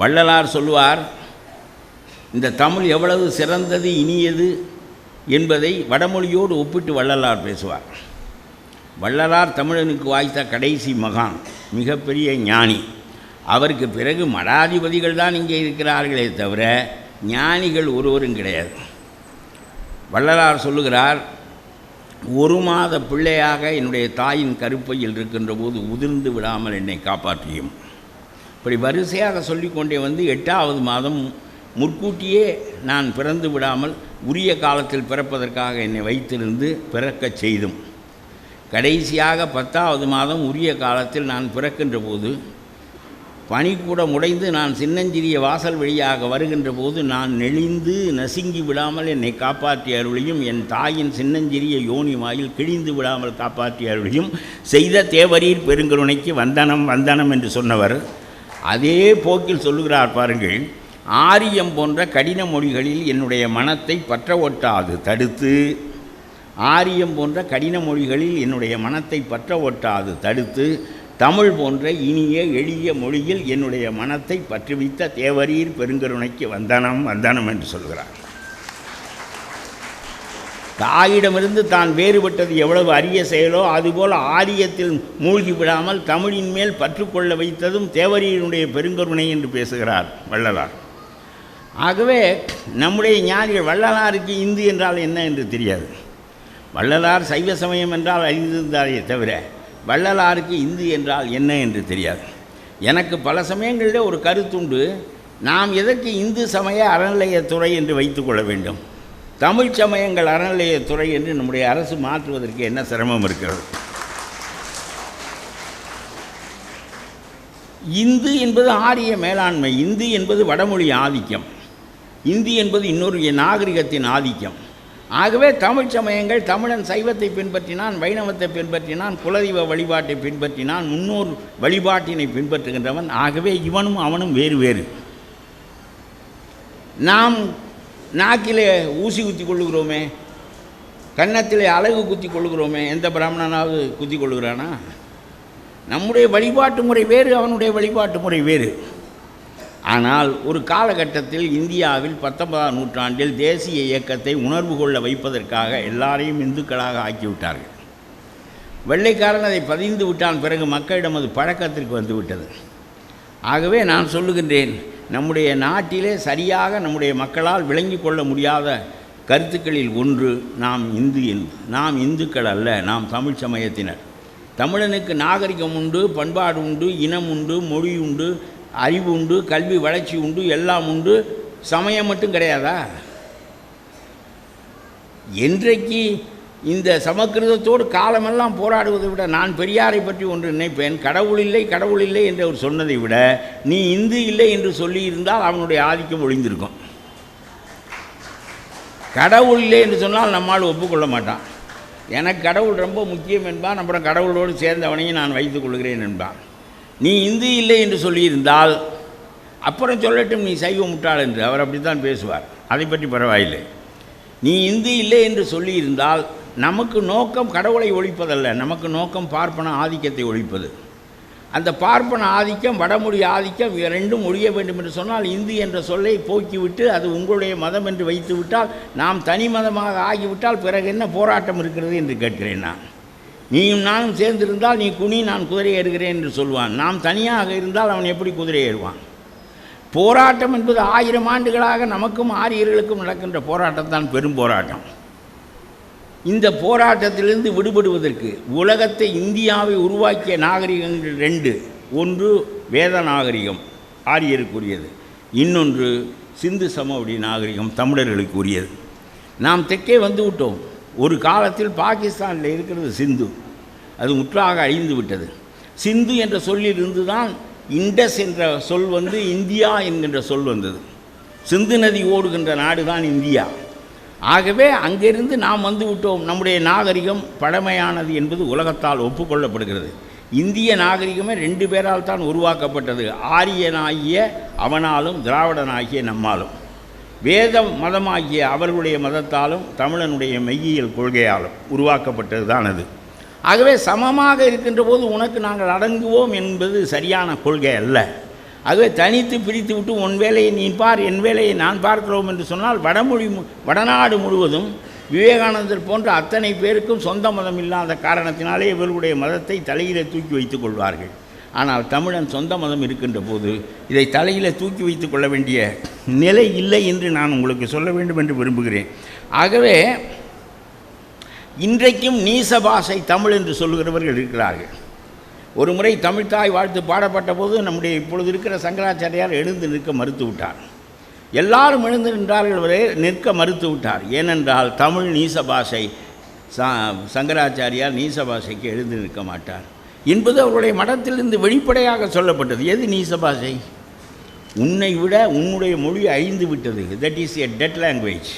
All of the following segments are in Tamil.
வள்ளலார் சொல்லுவார் இந்த தமிழ் எவ்வளவு சிறந்தது இனியது என்பதை வடமொழியோடு ஒப்பிட்டு வள்ளலார் பேசுவார். வள்ளலார் தமிழனுக்கு வாய்த்த கடைசி மகான் மிகப்பெரிய ஞானி. அவருக்கு பிறகு மடாதிபதிகள் தான் இங்கே இருக்கிறார்களே தவிர ஞானிகள் ஒருவரும் கிடையாது. வள்ளலார் சொல்லுகிறார் ஒரு மாத பிள்ளையாக என்னுடைய தாயின் கருப்பையில் இருக்கின்ற போது உதிர்ந்து விடாமல் என்னை காப்பாற்றியும். இப்படி வரிசையாக சொல்லிக்கொண்டே வந்து எட்டாவது மாதம் முற்கூட்டியே நான் பிறந்து விடாமல் உரிய காலத்தில் பிறப்பதற்காக என்னை வைத்திருந்து பிறக்கச் செய்தும். கடைசியாக பத்தாவது மாதம் உரிய காலத்தில் நான் பிறக்கின்ற போது பணிக்கூடம் முடைந்து நான் சின்னஞ்சிறிய வாசல் வழியாக வருகின்ற போது நான் நெளிந்து நசுங்கி விடாமல் என்னை காப்பாற்றிய அருளையும் என் தாயின் சின்னஞ்சிறிய யோனி வாயில் கிழிந்து விடாமல் காப்பாற்றிய அருளையும் செய்த தேவரீர் பெருங்கருணைக்கு வந்தனம் வந்தனம் என்று சொன்னவர். அதே போக்கில் சொல்லுகிறார் பாருங்கள் ஆரியம் போன்ற கடின மொழிகளில் என்னுடைய மனத்தை பற்ற ஒட்டாது தடுத்து. ஆரியம் போன்ற கடின மொழிகளில் என்னுடைய மனத்தை பற்ற ஒட்டாது தடுத்து. தமிழ் போன்ற இனிய எளிய மொழியில் என்னுடைய மனத்தை பற்றுவித்த தேவரீர் பெருங்கருணைக்கு வந்தனம் வந்தனம் என்று சொல்கிறார். தாயிடமிருந்து தான் வேறுபட்டது எவ்வளவு அரிய செயலோ அதுபோல் ஆரியத்தில் மூழ்கி விடாமல் தமிழின் மேல் பற்றுக்கொள்ள வைத்ததும் தேவரியனுடைய பெருங்கருணை என்று பேசுகிறார் வள்ளலார். ஆகவே நம்முடைய ஞானிகள் வள்ளலாருக்கு இந்து என்றால் என்ன என்று தெரியாது. வள்ளலார் சைவ சமயம் என்றால் அறிந்திருந்தாரே தவிர வள்ளலாருக்கு இந்து என்றால் என்ன என்று தெரியாது. எனக்கு பல சமயங்களில் ஒரு கருத்துண்டு நாம் எதற்கு இந்து சமய அறநிலையத்துறை என்று வைத்துக்கொள்ள வேண்டும்? தமிழ் சமயங்கள் அறநிலையத்துறை என்று நம்முடைய அரசு மாற்றுவதற்கு என்ன சிரமம் இருக்கிறது? இந்து என்பது ஆரிய மேலாண்மை இந்து என்பது வடமொழி ஆதிக்கம் இந்தி என்பது இன்னொரு நாகரிகத்தின் ஆதிக்கம். ஆகவே தமிழ் சமயங்கள் தமிழன் சைவத்தை பின்பற்றினான் வைணவத்தை பின்பற்றினான் குலதெய்வ வழிபாட்டை பின்பற்றினான் முன்னோர் வழிபாட்டினை பின்பற்றுகின்றவன். ஆகவே இவனும் அவனும் வேறு வேறு. நாம் நாக்கிலே ஊசி குத்தி கொள்ளுகிறோமே கன்னத்திலே அழகு குத்தி கொள்ளுகிறோமே எந்த பிராமணனாவது குத்தி கொள்ளுகிறானா? நம்முடைய வழிபாட்டு முறை வேறு அவனுடைய வழிபாட்டு முறை வேறு. ஆனால் ஒரு காலகட்டத்தில் இந்தியாவில் பத்தொன்பதாம் நூற்றாண்டில் தேசிய இயக்கத்தை உணர்வு கொள்ள வைப்பதற்காக எல்லாரையும் இந்துக்களாக ஆக்கிவிட்டார்கள். வெள்ளைக்காரன் அதை பதிந்து விட்டான் பிறகு மக்களிடம் அது பழக்கத்திற்கு வந்துவிட்டது. ஆகவே நான் சொல்லுகின்றேன் நம்முடைய நாட்டிலே சரியாக நம்முடைய மக்களால் விளங்கி கொள்ள முடியாத கருத்துக்களில் ஒன்று நாம் இந்து என்று நாம் இந்துக்கள் அல்ல நாம் தமிழ் சமயத்தினர். தமிழனுக்கு நாகரிகம் உண்டு பண்பாடு உண்டு இனம் உண்டு மொழி உண்டு அறிவு உண்டு கல்வி வளர்ச்சி உண்டு எல்லாம் உண்டு. சமயம் மட்டும் கிடையாதா? என்றைக்கு இந்த சமக்கிருதத்தோடு காலமெல்லாம் போராடுவதை விட நான் பெரியாரை பற்றி ஒன்று நினைப்பேன். கடவுள் இல்லை கடவுள் இல்லை என்று அவர் சொன்னதை விட நீ இந்து இல்லை என்று சொல்லியிருந்தால் அவனுடைய ஆதிக்கம் ஒழிந்திருக்கும் கடவுள் இல்லை என்று சொன்னால் நம்மால் ஒப்புக்கொள்ள மாட்டான். எனக்கு கடவுள் ரொம்ப முக்கியம் என்பான் அப்புறம் கடவுளோடு சேர்ந்தவனையும் நான் வைத்துக் கொள்கிறேன் என்பான். நீ இந்து இல்லை என்று சொல்லியிருந்தால் அப்புறம் சொல்லட்டும் நீ சைவ முட்டாள் என்று அவர் அப்படித்தான் பேசுவார். அதை பற்றி பரவாயில்லை. நீ இந்து இல்லை என்று சொல்லியிருந்தால் நமக்கு நோக்கம் கடவுளை ஒழிப்பதல்ல. நமக்கு நோக்கம் பார்ப்பன ஆதிக்கத்தை ஒழிப்பது. அந்த பார்ப்பன ஆதிக்கம் வடமொழி ஆதிக்கம் இவை ரெண்டும் ஒழிய வேண்டும் என்று சொன்னால் இந்து என்ற சொல்லை போக்கிவிட்டு அது உங்களுடைய மதம் என்று வைத்துவிட்டால் நாம் தனி மதமாக ஆகிவிட்டால் பிறகு என்ன போராட்டம் இருக்கிறது என்று கேட்கிறேன் நான். நீயும் நானும் சேர்ந்திருந்தால் நீ குனி நான் குதிரை ஏறுகிறேன் என்று சொல்வான். நாம் தனியாக இருந்தால் அவன் எப்படி குதிரை ஏறுவான்? போராட்டம் என்பது ஆயிரம் ஆண்டுகளாக நமக்கும் ஆரியர்களுக்கும் நடக்கின்ற போராட்டம் தான் பெரும் போராட்டம். இந்த போராட்டத்திலிருந்து விடுபடுவதற்கு உலகத்தை இந்தியாவை உருவாக்கிய நாகரிகங்கள் ரெண்டு. ஒன்று வேத நாகரிகம் ஆரியருக்குரியது. இன்னொன்று சிந்து சமவெளி நாகரிகம் தமிழர்களுக்கு உரியது நாம் தெற்கே வந்து விட்டோம். ஒரு காலத்தில் பாகிஸ்தானில் இருக்கிறது சிந்து. அது முற்றாக அழிந்து விட்டது. சிந்து என்ற சொல்லிலிருந்து தான் இண்டஸ் என்ற சொல் வந்து இந்தியா என்கின்ற சொல் வந்தது. சிந்து நதி ஓடுகின்ற நாடு தான் இந்தியா. ஆகவே அங்கிருந்து நாம் வந்து விட்டோம். நம்முடைய நாகரிகம் பழமையானது என்பது உலகத்தால் ஒப்புக்கொள்ளப்படுகிறது. இந்திய நாகரிகமே ரெண்டு பேரால் தான் உருவாக்கப்பட்டது. ஆரியனாகிய அவனாலும் திராவிடனாகிய நம்மாலும். வேத மதமாகிய அவர்களுடைய மதத்தாலும் தமிழனுடைய மெய்யியல் கொள்கையாலும் உருவாக்கப்பட்டது தான் அது. ஆகவே சமமாக இருக்கின்ற போது உனக்கு நாங்கள் அடங்குவோம் என்பது சரியான கொள்கை அல்ல. அதுவே தனித்து பிரித்து விட்டு உன் வேலையை நீ பார் என் வேலையை நான் பார்க்கிறோம் என்று சொன்னால் வடமொழி மு- வடநாடு முழுவதும் விவேகானந்தர் போன்ற அத்தனை பேருக்கும் சொந்த மதம் இல்லாத காரணத்தினாலே இவர்களுடைய மதத்தை தலையிலே தூக்கி வைத்துக் கொள்வார்கள். ஆனால் தமிழன் சொந்த மதம் இருக்கின்ற போது இதை தலையில் தூக்கி வைத்துக் கொள்ள வேண்டிய நிலை இல்லை என்று நான் உங்களுக்கு சொல்ல வேண்டும் என்று விரும்புகிறேன். ஆகவே இன்றைக்கும் நீச பாஷை தமிழ் என்று சொல்லுகிறவர்கள் இருக்கிறார்கள். ஒரு முறை தமிழ்த்தாய் வாழ்த்து பாடப்பட்ட போது நம்முடைய இப்பொழுது இருக்கிற சங்கராச்சாரியார் எழுந்து நிற்க மறுத்து விட்டார். எல்லாரும் எழுந்து நின்றார்கள் வரை நிற்க மறுத்து விட்டார். ஏனென்றால் தமிழ் நீச பாஷை சங்கராச்சாரியார் நீச பாஷைக்கு எழுந்து நிற்க மாட்டார். என்பது அவருடைய மடத்திலிருந்து வெளிப்படையாக சொல்லப்பட்டது. எது நீச பாஷை உன்னை விட உன்னுடைய மொழி அழிந்து விட்டது. That is a dead language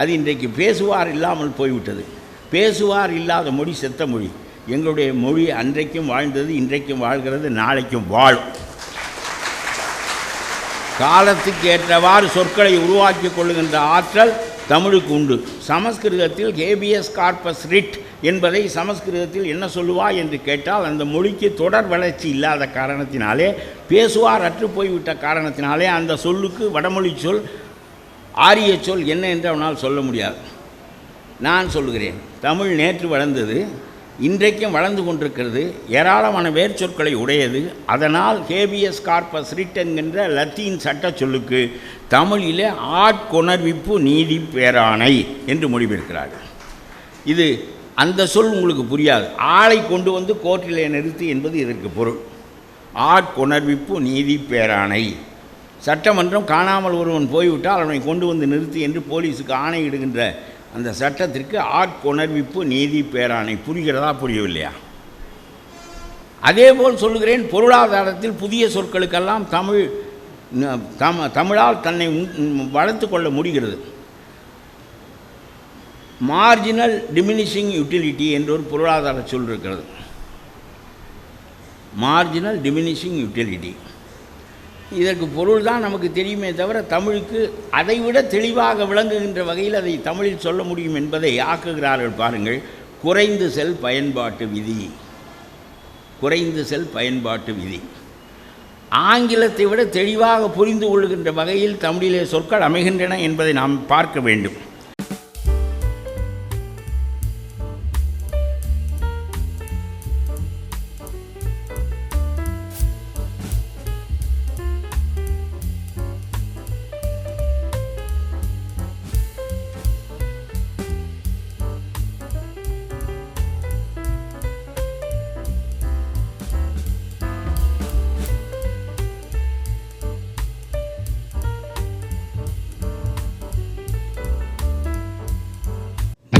அது இன்றைக்கு பேசுவார் இல்லாமல் போய்விட்டது. பேசுவார் இல்லாத மொழி செத்த மொழி. எங்களுடைய மொழி அன்றைக்கும் வாழ்ந்தது இன்றைக்கும் வாழ்கிறது நாளைக்கும் வாழும். காலத்துக்கு ஏற்றவாறு சொற்களை உருவாக்கி கொள்ளுகின்ற ஆற்றல் தமிழுக்கு உண்டு. சமஸ்கிருதத்தில் ஹேபியஸ் கார்பஸ் ரிட் என்பதை சமஸ்கிருதத்தில் என்ன சொல்லுவா என்று கேட்டால் அந்த மொழிக்கு தொடர் வளர்ச்சி இல்லாத காரணத்தினாலே பேசுவார் அற்று போய்விட்ட காரணத்தினாலே அந்த சொல்லுக்கு வடமொழி சொல் ஆரிய சொல் என்ன என்று அவனால் சொல்ல முடியாது. நான் சொல்லுகிறேன் தமிழ் நேற்று வளர்ந்தது இன்றைக்கும் வளர்ந்து கொண்டிருக்கிறது ஏராளமான வேர்ச்சொற்களை உடையது. அதனால் ஹேபியஸ் கார்பஸ் ரிட்டன்கின்ற லத்தீன் சட்ட சொல்லுக்கு தமிழிலே ஆட்கொணர்விப்பு நீதி பேராணை என்று மொழிபெயர்க்கிறார்கள். இது அந்த சொல் உங்களுக்கு புரியாது. ஆளை கொண்டு வந்து கோர்ட்டிலே நிறுத்தி என்பது இதற்கு பொருள். ஆட்கொணர்விப்பு நீதி பேராணை. சட்டமன்றம் காணாமல் ஒருவன் போய்விட்டால் அவனை கொண்டு வந்து நிறுத்தி என்று போலீஸுக்கு ஆணையிடுகின்ற அந்த சட்டத்திற்கு ஆட்கொணர்விப்பு நீதி பேராணை புரிகிறதா புரியவில்லையா? அதேபோல் சொல்லுகிறேன் பொருளாதாரத்தில் புதிய சொற்களுக்கெல்லாம் தமிழ் தம தமிழால் தன்னை வளர்த்து கொள்ள முடிகிறது. மார்ஜினல் டிமினிஷிங் யூட்டிலிட்டி என்ற ஒரு பொருளாதார சொல் இருக்கிறது. மார்ஜினல் டிமினிஷிங் யூட்டிலிட்டி இதற்கு பொருள் தான் நமக்கு தெரியுமே தவிர தமிழுக்கு அதைவிட தெளிவாக விளங்குகின்ற வகையில் அதை தமிழில் சொல்ல முடியும் என்பதை ஆக்குகிறார்கள் பாருங்கள். குறைந்து செல் பயன்பாட்டு விதி. குறைந்து செல் பயன்பாட்டு விதி. ஆங்கிலத்தை விட தெளிவாக புரிந்து கொள்கின்ற வகையில் தமிழிலே சொற்கள் அமைகின்றன என்பதை நாம் பார்க்க வேண்டும்.